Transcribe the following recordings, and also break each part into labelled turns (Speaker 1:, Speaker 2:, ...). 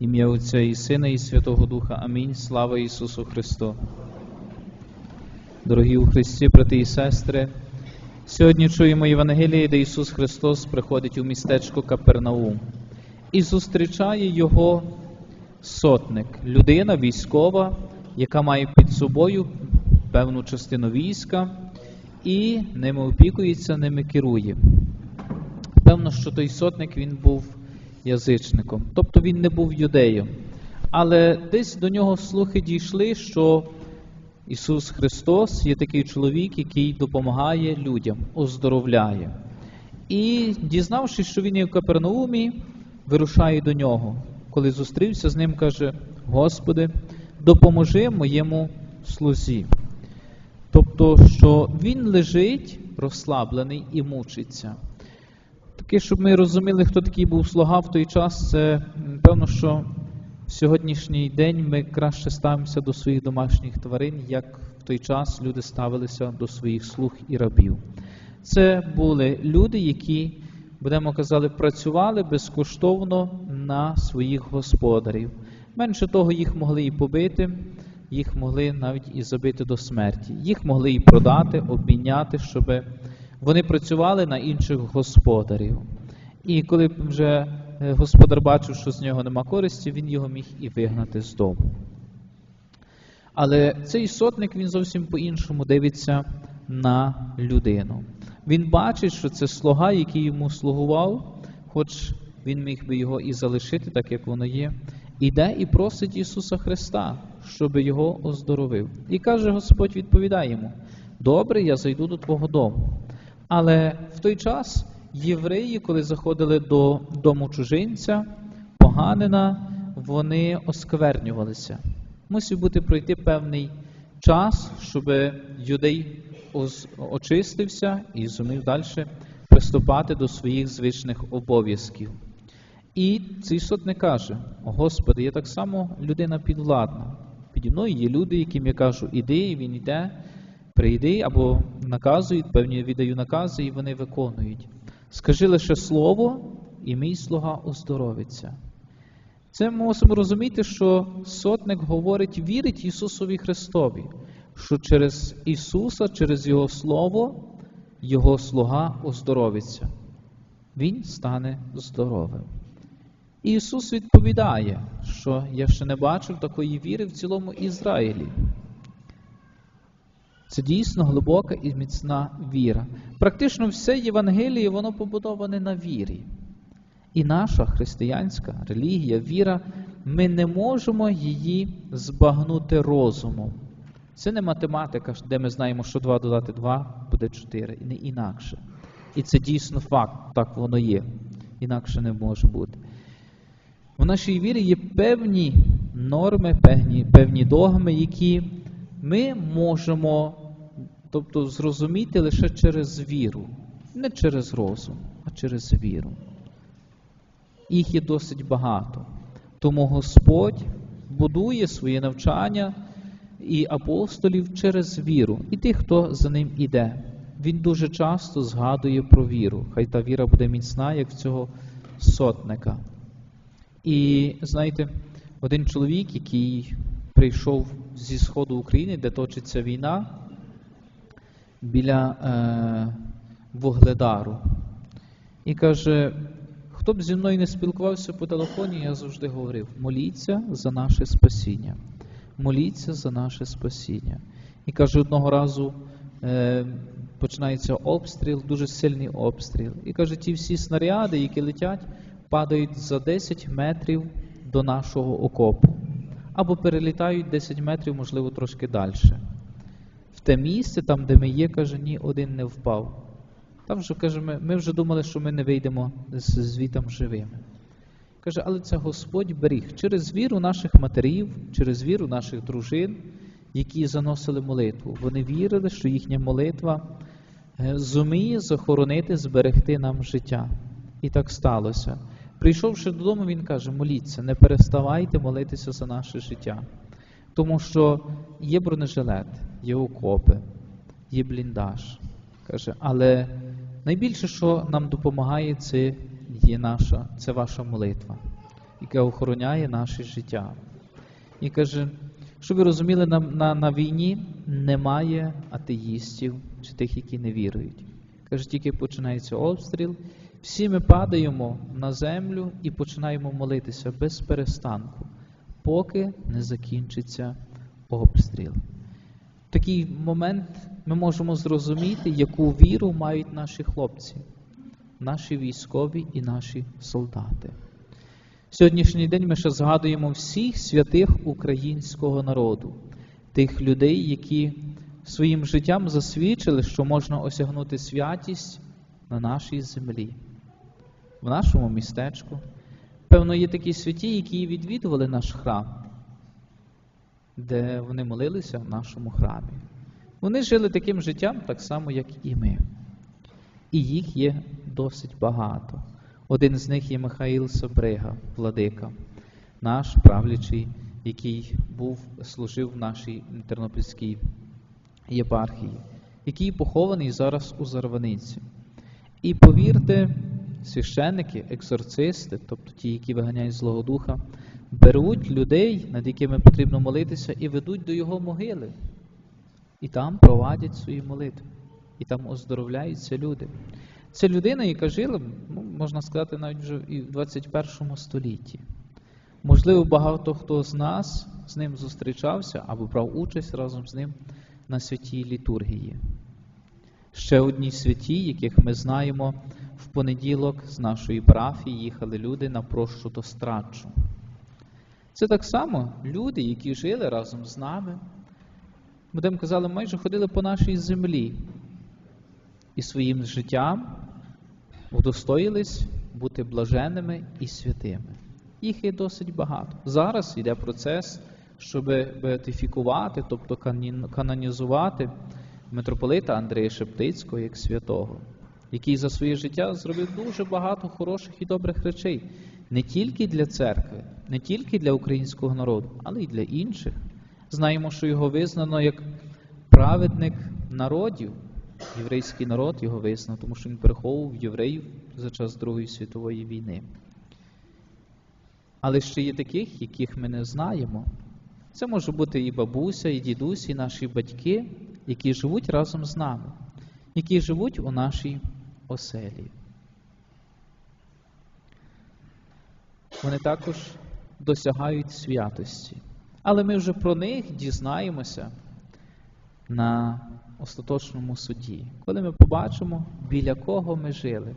Speaker 1: Ім'я Отця і Сина, і Святого Духа. Амінь. Слава Ісусу Христу. Дорогі у Христі, брати і сестри, сьогодні чуємо Євангеліє, де Ісус Христос приходить у містечко Капернаум і зустрічає Його сотник, людина військова, яка має під собою певну частину війська і ними опікується, ними керує. Певно, що той сотник він був язичником, тобто він не був юдеєм. Але десь до нього слухи дійшли, що Ісус Христос є такий чоловік, який допомагає людям, оздоровляє. І, дізнавшись, що він є в Капернаумі, вирушає до нього. Коли зустрівся з ним, каже: Господи, допоможи моєму слузі. Тобто, що він лежить розслаблений і мучиться. Таке, щоб ми розуміли, хто такий був слуга в той час, це певно, що в сьогоднішній день ми краще ставимося до своїх домашніх тварин, як в той час люди ставилися до своїх слуг і рабів. Це були люди, які, будемо казати, працювали безкоштовно на своїх господарів. Менше того, їх могли і побити, їх могли навіть і забити до смерті. Їх могли і продати, обміняти, щоб вони працювали на інших господарів. І коли вже господар бачив, що з нього нема користі, він його міг і вигнати з дому. Але цей сотник він зовсім по-іншому дивиться на людину. Він бачить, що це слуга, який йому слугував, хоч він міг би його і залишити, так як воно є, іде і просить Ісуса Христа, щоб його оздоровив. І каже Господь, відповідає йому: Добре, я зайду до твого дому. Але в той час євреї, коли заходили до дому чужинця, поганина, вони осквернювалися. Мусив бути пройти певний час, щоб юдей очистився і зумів далі приступати до своїх звичних обов'язків. І цей сотник каже: Господи, я так само людина підвладна. Піді мною є люди, яким я кажу, іди, він йде, прийди, або наказують, певні віддаю накази, і вони виконують. Скажи лише слово, і мій слуга оздоровиться. Це ми мусимо розуміти, що сотник говорить, вірить Ісусові Христові, що через Ісуса, через Його Слово, Його слуга оздоровиться. Він стане здоровим. І Ісус відповідає, що я ще не бачив такої віри в цілому Ізраїлі. Це дійсно глибока і міцна віра. Практично все Євангеліє, воно побудоване на вірі. І наша християнська релігія, віра, ми не можемо її збагнути розумом. Це не математика, де ми знаємо, що 2 додати 2 буде 4, і не інакше. І це дійсно факт, так воно є. Інакше не може бути. В нашій вірі є певні норми, певні, певні догми, які ми можемо тобто, зрозуміти лише через віру. Не через розум, а через віру. Їх є досить багато. Тому Господь будує своє навчання і апостолів через віру, і тих, хто за ним іде. Він дуже часто згадує про віру. Хай та віра буде міцна, як цього сотника. І знаєте, один чоловік, який прийшов зі Сходу України, де точиться війна, біля е, Вугледару, і каже, хто б зі мною не спілкувався по телефоні, я завжди говорив: моліться за наше спасіння. Моліться за наше спасіння. І каже, одного разу е, починається обстріл, дуже сильний обстріл. І каже, ті всі снаряди, які летять, падають за 10 метрів до нашого окопу. Або перелітають 10 метрів, можливо, трошки далі. Те місце, там, де ми є, каже, ні один не впав. Там вже каже, ми, ми вже думали, що ми не вийдемо з звітом живими. Каже, але це Господь беріг через віру наших матерів, через віру наших дружин, які заносили молитву. Вони вірили, що їхня молитва зуміє захоронити, зберегти нам життя. І так сталося. Прийшовши додому, він каже: моліться, не переставайте молитися за наше життя. Тому що є бронежилет, є окопи, є бліндаж. Каже, але найбільше, що нам допомагає, це є наша, це ваша молитва. яке охороняє наше життя. І каже, щоб ви розуміли, на, на, на війні немає атеїстів чи тих, які не вірують. Каже, тільки починається обстріл, всі ми падаємо на землю і починаємо молитися без перестанку, поки не закінчиться обстріл. Такий момент ми можемо зрозуміти, яку віру мають наші хлопці, наші військові і наші солдати. Сьогоднішній день ми ще згадуємо всіх святих українського народу, тих людей, які своїм життям засвідчили, що можна осягнути святість на нашій землі, в нашому містечку. Певно, є такі святі, які відвідували наш храм, де вони молилися в нашому храмі. Вони жили таким життям, так само, як і ми. І їх є досить багато. Один з них є Михаїл Собрига, владика, наш правлячий, який був, служив в нашій Тернопільській єпархії, який похований зараз у Зарваниці. І повірте, священники, екзорцисти, тобто ті, які виганяють злого духа, беруть людей, над якими потрібно молитися, і ведуть до його могили. І там провадять свої молитви, і там оздоровляються люди. Це людина, яка жила, ну, можна сказати, навіть вже і в 21 столітті. Можливо, багато хто з нас з ним зустрічався або брав участь разом з ним на святій літургії. Ще одні святі, яких ми знаємо, в понеділок з нашої парафії їхали люди на прощу до страчу. Це так само люди, які жили разом з нами. Будемо казали, майже ходили по нашій землі і своїм життям удостоїлись бути блаженними і святими. Їх є досить багато. Зараз йде процес, щоб беатифікувати, тобто канонізувати митрополита Андрія Шептицького як святого, який за своє життя зробив дуже багато хороших і добрих речей не тільки для церкви, не тільки для українського народу, але й для інших. Знаємо, що його визнано як праведник народів. Єврейський народ його визнав, тому що він переховував євреїв за час Другої світової війни. Але ще є таких, яких ми не знаємо. Це може бути і бабуся, і дідусь, і наші батьки, які живуть разом з нами, які живуть у нашій оселі. Вони також досягають святості. Але ми вже про них дізнаємося на остаточному суді, коли ми побачимо, біля кого ми жили,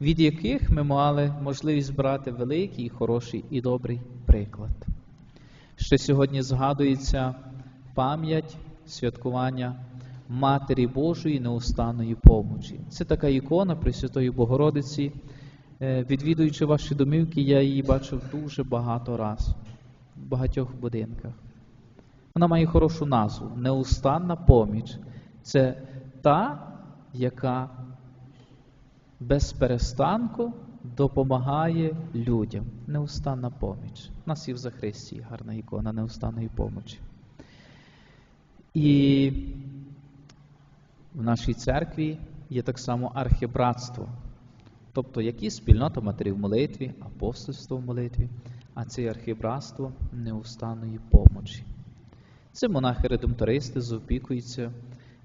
Speaker 1: від яких ми мали можливість брати великий, хороший і добрий приклад. Ще сьогодні згадується пам'ять святкування Матері Божої неустанної помочі. Це така ікона Пресвятої Богородиці. Е, відвідуючи ваші домівки, я її бачив дуже багато раз в багатьох будинках. Вона має хорошу назву неустанна поміч. Це та, яка без перестанку допомагає людям. Неустанна поміч. У нас є в Захристі гарна ікона неустанної помочі. І в нашій церкві є так само архібратство. Тобто, які спільнота матерів молитві, апостольство в молитві, а це архібратство неустанної помочі. Це монахи-редемтористи зопікуються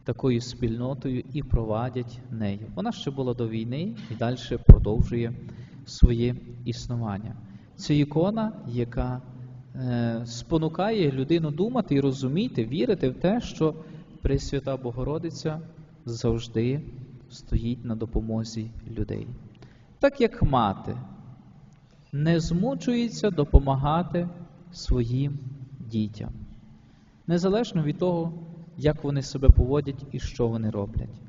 Speaker 1: такою спільнотою і провадять нею. Вона ще була до війни і далі продовжує своє існування. Це ікона, яка е, спонукає людину думати і розуміти, вірити в те, що Пресвята Богородиця завжди стоїть на допомозі людей. Так як мати не змучується допомагати своїм дітям, незалежно від того, як вони себе поводять і що вони роблять.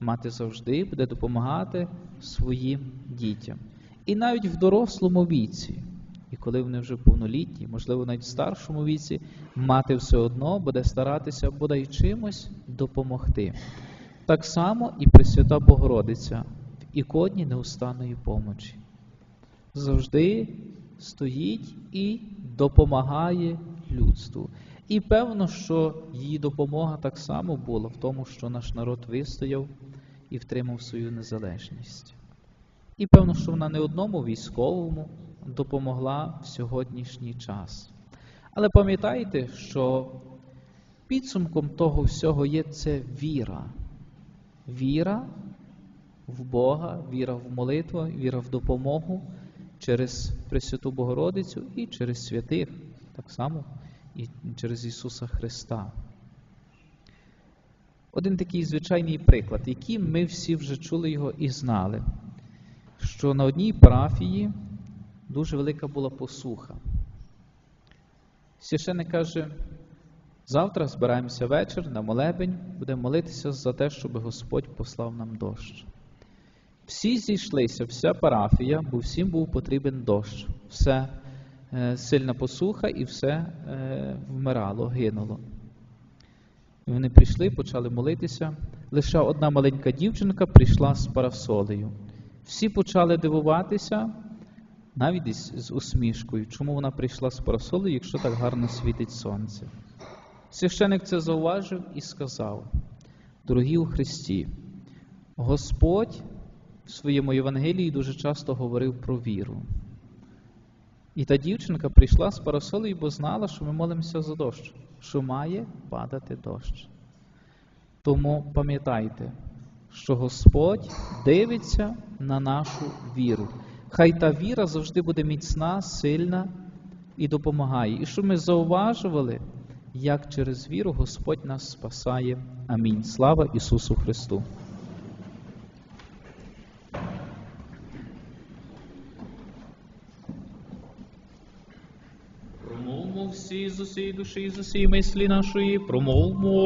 Speaker 1: Мати завжди буде допомагати своїм дітям. І навіть в дорослому віці, і коли вони вже повнолітні, можливо, навіть в старшому віці, мати все одно буде старатися бодай чимось допомогти. Так само і Пресвята Богородиця іконі неустанної помочі. Завжди стоїть і допомагає людству. І певно, що її допомога так само була в тому, що наш народ вистояв і втримав свою незалежність. І певно, що вона не одному військовому, допомогла в сьогоднішній час. Але пам'ятайте, що підсумком того всього є це віра. Віра в Бога, віра в молитву, віра в допомогу через Пресвяту Богородицю і через святих, так само і через Ісуса Христа. Один такий звичайний приклад, який ми всі вже чули його і знали, що на одній парафії дуже велика була посуха. Священник каже, завтра збираємося вечір на молебень, будемо молитися за те, щоб Господь послав нам дощ. Всі зійшлися, вся парафія, бо всім був потрібен дощ. Все е, сильна посуха і все е, вмирало, гинуло. І вони прийшли, почали молитися. Лише одна маленька дівчинка прийшла з парасолею. Всі почали дивуватися, навіть з усмішкою, чому вона прийшла з парасолею, якщо так гарно світить сонце. Священик це зауважив і сказав: Дорогі у Христі, Господь своєму Євангелії дуже часто говорив про віру. І та дівчинка прийшла з парасолею, бо знала, що ми молимося за дощ, що має падати дощ. Тому пам'ятайте, що Господь дивиться на нашу віру. Хай та віра завжди буде міцна, сильна і допомагає. І щоб ми зауважували, як через віру Господь нас спасає. Амінь. Слава Ісусу Христу! Промовмо всі з усієї душі, з усієї мислі нашої, промовмо.